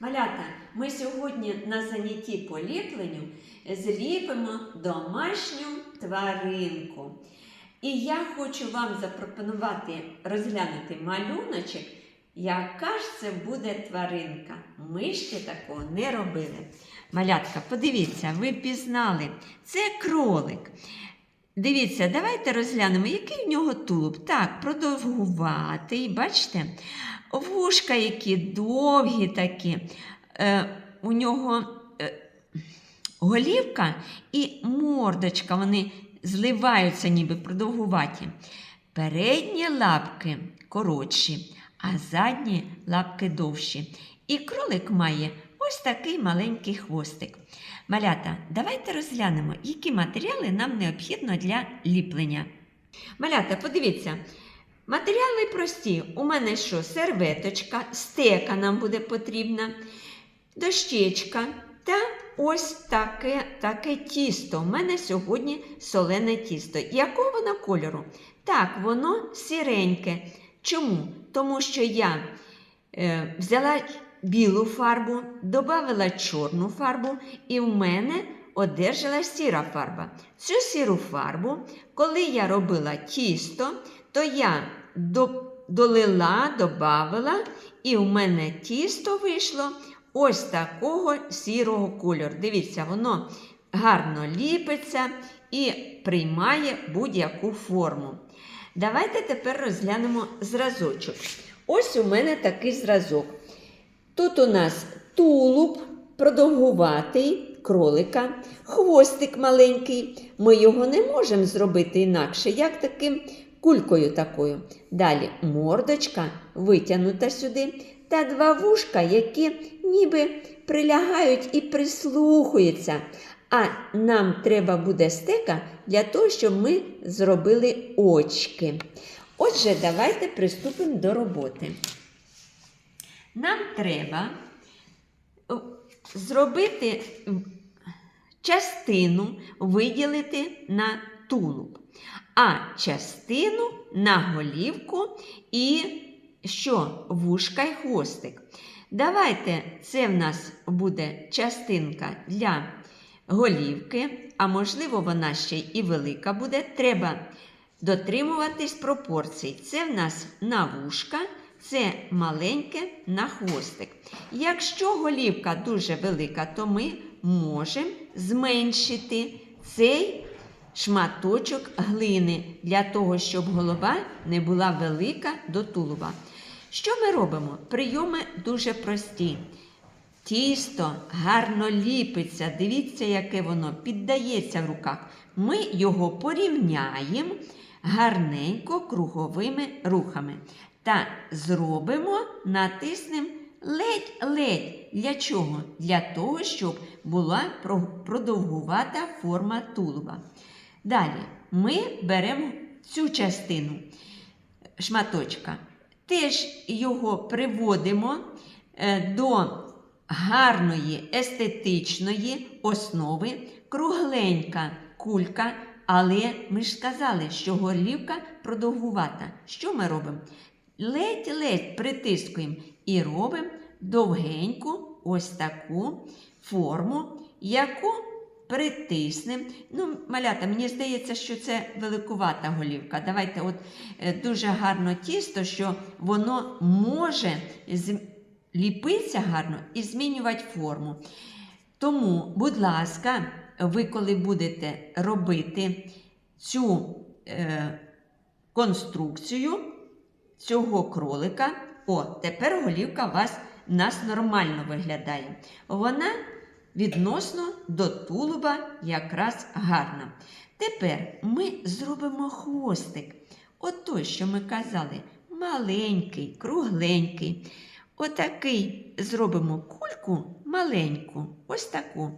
Малята, ми сьогодні на занятті по ліпленню зліпимо домашню тваринку. І я хочу вам запропонувати розглянути малюночок, яка ж це буде тваринка. Ми ще такого не робили. Малятка, подивіться, ви пізнали. Це кролик. Дивіться, давайте розглянемо, який в нього тулуб. Так, продовгуватий, бачите? Вушка які довгі такі. Е, у нього е, голівка і мордочка, вони зливаються, ніби продовгуваті. Передні лапки коротші, а задні лапки довші. І кролик має ось такий маленький хвостик. Малята, давайте розглянемо, які матеріали нам необхідно для ліплення. Малята, подивіться, матеріали прості. У мене що? Серветочка, стека нам буде потрібна, дощечка та ось таке, таке тісто. У мене сьогодні солене тісто. Якого воно кольору? Так, воно сіреньке. Чому? Тому що я е, взяла білу фарбу, додала чорну фарбу, і в мене одержала сіра фарба. Цю сіру фарбу, коли я робила тісто, то я долила, додавала, і в мене тісто вийшло ось такого сірого кольору. Дивіться, воно гарно ліпиться і приймає будь-яку форму. Давайте тепер розглянемо зразочок. Ось у мене такий зразок. Тут у нас тулуб продовгуватий кролика, хвостик маленький. Ми його не можемо зробити інакше, як таким кулькою такою. Далі мордочка витягнута сюди, та два вушка, які ніби прилягають і прислухаються. А нам треба буде стека для того, щоб ми зробили очки. Отже, давайте приступимо до роботи. Нам треба зробити частину виділити на тулуб, а частину на голівку і що вушка й хвостик. Давайте це в нас буде частинка для голівки, а можливо, вона ще і велика буде. Треба дотримуватись пропорцій. Це в нас на вушка, це маленьке на хвостик. Якщо голівка дуже велика, то ми можемо зменшити цей шматочок глини для того, щоб голова не була велика до тулуба. Що ми робимо? Прийоми дуже прості. Тісто гарно ліпиться, дивіться, яке воно піддається в руках. Ми його порівняємо гарненько круговими рухами. Та зробимо, натиснемо ледь-ледь. Для чого? Для того, щоб була продовгувата форма тулуба. Далі ми беремо цю частину шматочка, теж його приводимо е, до гарної естетичної основи, кругленька кулька. Але ми ж сказали, що горлівка продовгувата. Що ми робимо? Ледь-ледь притискуємо і робимо довгеньку ось таку форму, яку притиснемо. Ну, малята, мені здається, що це великувата голівка. Давайте от е, дуже гарно тісто, що воно може ліпитися гарно і змінювати форму. Тому, будь ласка, ви, коли будете робити цю е, конструкцію цього кролика, о, тепер голівка у вас у нас нормально виглядає. Вона відносно до тулуба якраз гарна. Тепер ми зробимо хвостик. От той, що ми казали, маленький, кругленький. Отакий зробимо кульку маленьку, ось таку.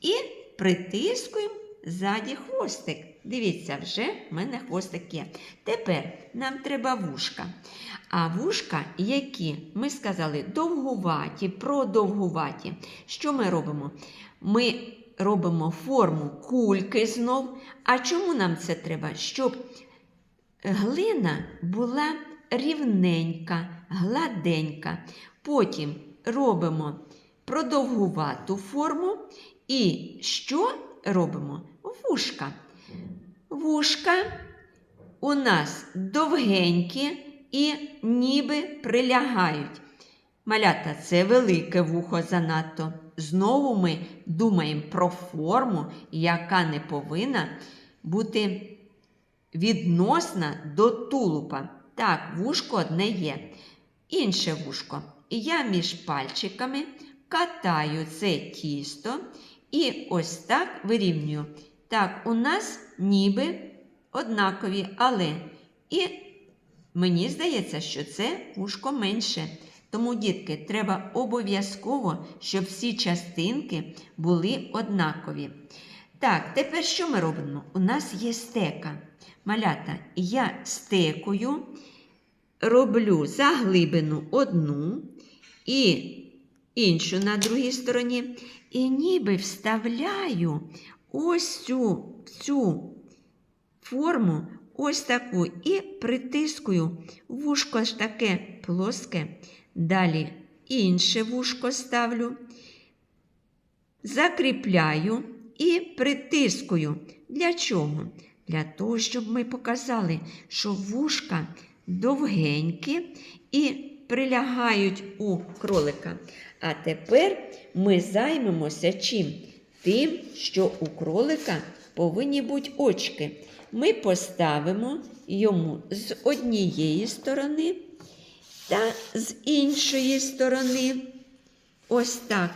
І притискуємо ззаді хвостик. Дивіться, вже в мене хвостик є. Тепер нам треба вушка. А вушка, які ми сказали, довгуваті, продовгуваті. Що ми робимо? Ми робимо форму кульки знов. А чому нам це треба? Щоб глина була рівненька, гладенька. Потім робимо продовгувату форму. І що робимо? Вушка. Вушка у нас довгенькі і ніби прилягають. Малята, це велике вухо занадто. Знову ми думаємо про форму, яка не повинна бути відносна до тулупа. Так, вушко одне є. Інше вушко. І я між пальчиками катаю це тісто і ось так вирівнюю. Так, у нас ніби однакові, але і мені здається, що це вушко менше. Тому, дітки, треба обов'язково, щоб всі частинки були однакові. Так, тепер що ми робимо? У нас є стека. Малята, я стекою роблю заглибину одну і іншу на другій стороні. І ніби вставляю ось цю, цю форму, ось таку, і притискую вушко ж таке плоске. Далі інше вушко ставлю, закріпляю і притискую. Для чого? Для того, щоб ми показали, що вушка довгенькі і прилягають у кролика. А тепер ми займемося чим? Тим, що у кролика повинні бути очки. Ми поставимо йому з однієї сторони та з іншої сторони. Ось так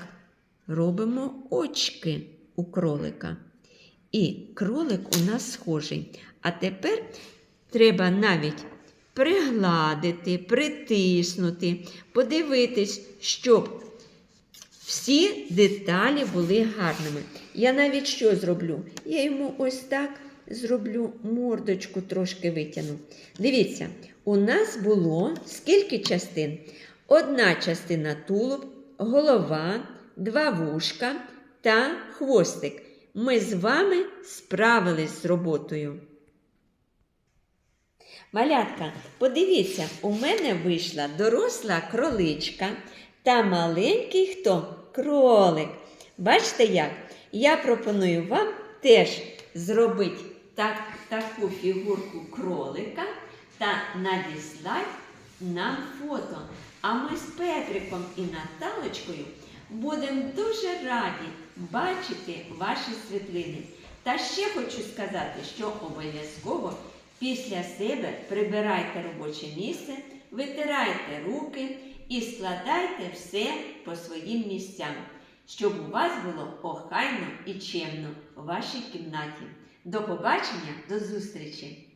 робимо очки у кролика. І кролик у нас схожий. А тепер треба навіть пригладити, притиснути, подивитись, щоб всі деталі були гарними. Я навіть що зроблю? Я йому ось так зроблю мордочку трошки витягну. Дивіться, у нас було скільки частин? Одна частина тулуб, голова, два вушка та хвостик. Ми з вами справились з роботою. Малятка, подивіться, у мене вийшла доросла кроличка та маленький хто? Кролик. Бачите як? Я пропоную вам теж зробити так, таку фігурку кролика та надіслати нам фото. А ми з Петриком і Наталочкою будемо дуже раді бачити ваші світлини. Та ще хочу сказати, що обов'язково після себе прибирайте робоче місце, витирайте руки і складайте все по своїм місцям, щоб у вас було охайно і чемно у вашій кімнаті. До побачення, до зустрічі!